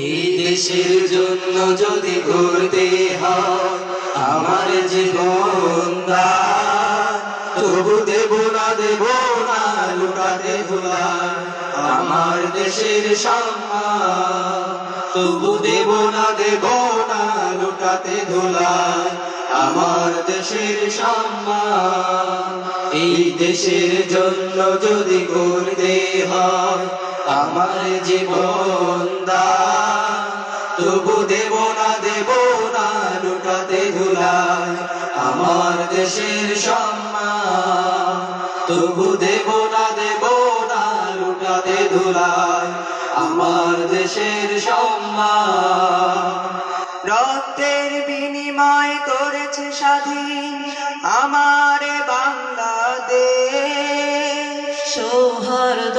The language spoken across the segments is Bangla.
এই দেশের জন্য যদি করতে হয়, আমার জীবন তবু দেব না দেব না লুটাতে ধুলা আমার দেশের সম্মান। তবু দেব না দেব না লুটাতে ধুলা আমার দেশের সম্মান। এই দেশের জন্য যদি করতে হয় আমার জীবন দান, তবু দেব না দেব না লুটাতে ধুলায় আমার দেশের সম্মান তবু দেব না দেব না লুটাতে ধুলায় আমার দেশের সম্মান রক্তের বিনিময় করেছে স্বাধীন আমার বাংলাদেশ। সৌহার্দ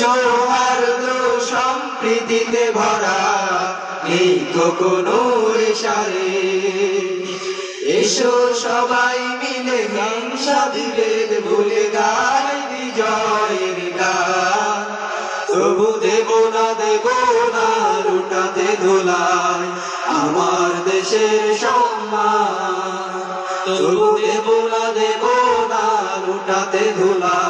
সৌহার্দ সম্প্রীতিতে ভরা এই কোনো সারে এসো সবাই মিলে হিংসা বিভেদ ভুলে গাই বিজয়ের গান তবু দেব না দেব না, লুটাতে ধুলায় আমার দেশের সম্মান। তবু দেব না দেব না, লুটাতে ধুলায়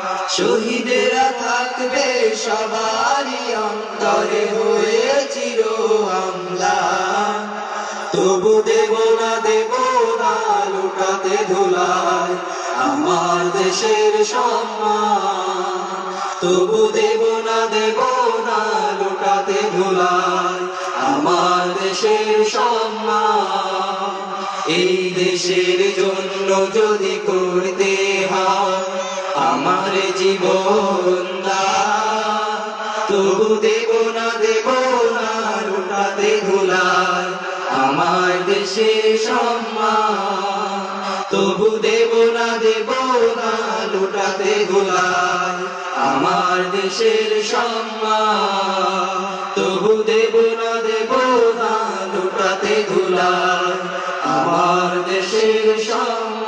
শহীদেরা থাকবে সবারই অন্তরে হয়ে চির আমলা। তবু দেব না দেব না, লুটাতে ধুলায় আমার দেশের সম্মান। তবু দেব না দেব না, লুটাতে ধুলায় আমার দেশের সম্মান। এই দেশের জন্য যদি করতে আমার জীবন তবু দেব না দেব না লুটাতে ধুলায় আমার দেশের সম্মান। তবু দেব না দেব না লুটাতে ধুলায় আমার দেশের সম্মান। তবু দেব না দেব না লুটাতে ধুলায় আমার দেশের সম্মান।